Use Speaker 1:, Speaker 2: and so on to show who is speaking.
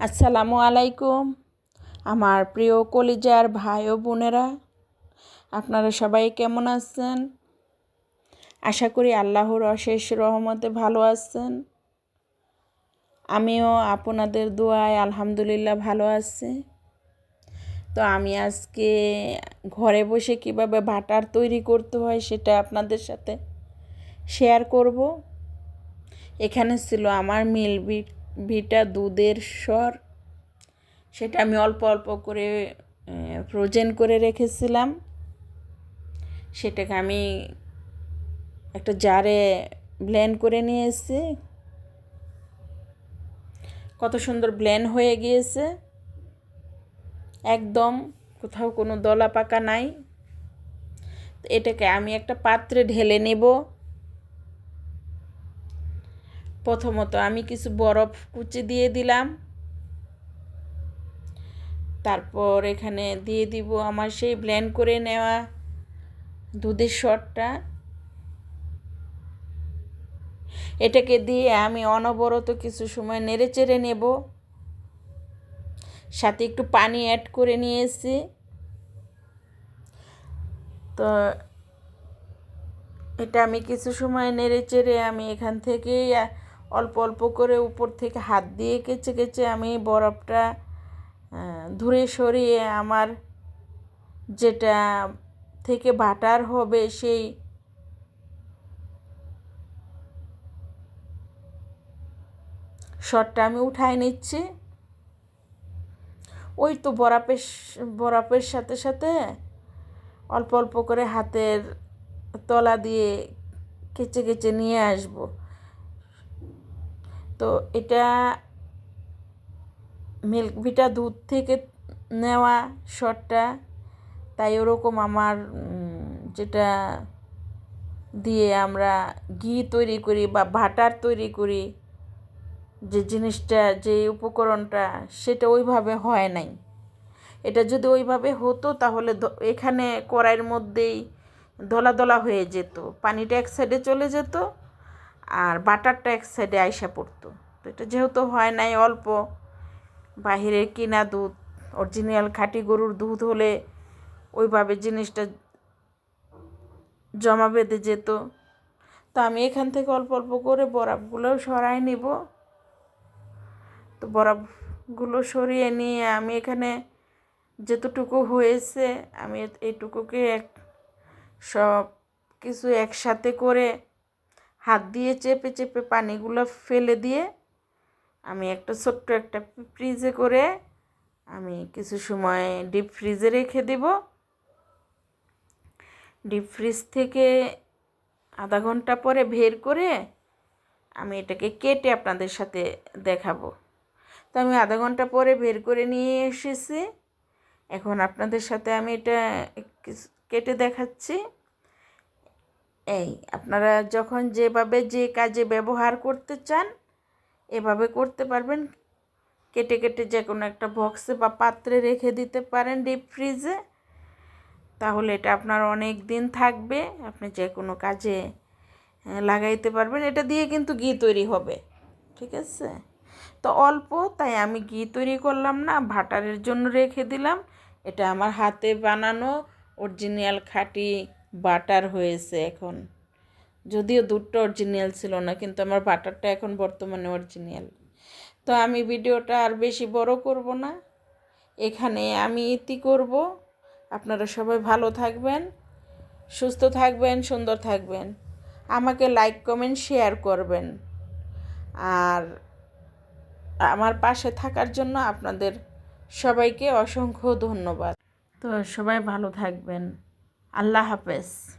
Speaker 1: আসসালামু আলাইকুম, আমার প্রিয় কলিজার ভাই ও বোনেরা। আপনারা সবাই কেমন আছেন? আশা করি আল্লাহর অশেষ রহমতে ভালো আছেন। আমিও আপনাদের দোয়ায় আলহামদুলিল্লাহ ভালো আছি। তো আমি আজকে ঘরে বসে কীভাবে বাটার তৈরি করতে হয় সেটা আপনাদের সাথে শেয়ার করব। এখানে ছিল আমার মিল বিট। ভিটা দুধের স্বর। সেটা আমি অল্প অল্প করে ফ্রোজেন করে রেখেছিলাম। সেটাকে আমি একটা জারে ব্লেন্ড করে নিয়ে এসেছি কত সুন্দর ব্লেন্ড হয়ে গিয়েছে। একদম কোথাও কোনো দলা পাকা নাই। এটাকে আমি একটা পাত্রে ঢেলে নেব। প্রথমত আমি কিছু বরফ কুচি দিয়ে দিলাম। তারপর এখানে দিয়ে দিব আমার সেই ব্লেন্ড করে নেওয়া দুধের শটটা এটাকে দিয়ে আমি অনবরত কিছু সময় নেড়ে চেড়ে নেব। সাথে একটু পানি অ্যাড করে নিয়েছি। তো এটা আমি কিছু সময় নেড়ে চেড়ে আমি এখান থেকেই অল্প অল্প করে উপর থেকে হাত দিয়ে কেচে কেচে আমি বরফটা ধুয়ে সরিয়ে আমার যেটা থেকে বাটার হবে সেই শটটা আমি উঠাই নিচ্ছি। ওই তো বরফের বরফের সাথে সাথে অল্প অল্প করে হাতের তলা দিয়ে কেচে কেচে নিয়ে আসব। তো এটা মিল্ক ভিটা দুধ থেকে নেওয়া শটটা তাই ওরকম আমার যেটা দিয়ে আমরা ঘি তৈরি করি বা ভাটার তৈরি করি, যে জিনিসটা, যে উপকরণটা, সেটা ওইভাবে হয় নাই। এটা যদি ওইভাবে হতো তাহলে এখানে কড়াইয়ের মধ্যেই দলা দলা হয়ে যেত, পানিটা এক সাইডে চলে যেত আর বাটারটা এক সাইডে আইসা পড়তো। তো এটা যেহেতু হয় নাই অল্প, বাহিরের কিনা দুধ অরিজিনাল খাঁটি গরুর দুধ হলে ওইভাবে জিনিসটা জমা বেঁধে যেত। তো আমি এখান থেকে অল্প অল্প করে বরফগুলোও সরাই নিব। তো বরফগুলো সরিয়ে নিয়ে আমি এখানে যেতটুকু হয়েছে, আমি এইটুকুকে এক, সব কিছু একসাথে করে হাত দিয়ে চেপে চেপে পানিগুলো ফেলে দিয়ে আমি একটা ছোট্ট একটা ফ্রিজে করে আমি কিছু সময় ডিপ ফ্রিজে রেখে দেব। ডিপ ফ্রিজ থেকে আধা ঘণ্টা পরে বের করে আমি এটাকে কেটে আপনাদের সাথে দেখাবো। তো আমি আধা ঘণ্টা পরে বের করে নিয়ে এসেছি। এখন আপনাদের সাথে আমি এটা কেটে দেখাচ্ছি। এই, আপনারা যখন যেভাবে যে কাজে ব্যবহার করতে চান, এভাবে করতে পারবেন। কেটে কেটে যে কোনো একটা বক্সে বা পাত্রে রেখে দিতে পারেন ডিপ ফ্রিজে তাহলে এটা আপনার অনেক দিন থাকবে, আপনি যে কোনো কাজে লাগাইতে পারবেন। এটা দিয়ে কিন্তু ঘি তৈরি হবে, ঠিক আছে? তো অল্প, তাই আমি ঘি তৈরি করলাম না ভাটারের জন্য রেখে দিলাম। এটা আমার হাতে বানানো অরিজিনাল খাঁটি বাটার হয়েছে এখন। যদিও দুধটা অরিজিনাল ছিল না, কিন্তু আমার বাটারটা এখন বর্তমানে অরিজিনাল তো আমি ভিডিওটা আর বেশি বড় করব না। এখানে আমি ইতি করব। আপনারা সবাই ভালো থাকবেন, সুস্থ থাকবেন, সুন্দর থাকবেন। আমাকে লাইক কমেন্ট শেয়ার করবেন। আর আমার পাশে থাকার জন্য আপনাদের সবাইকে অসংখ্য ধন্যবাদ। তো সবাই ভালো থাকবেন। আল্লাহ হাফেজ।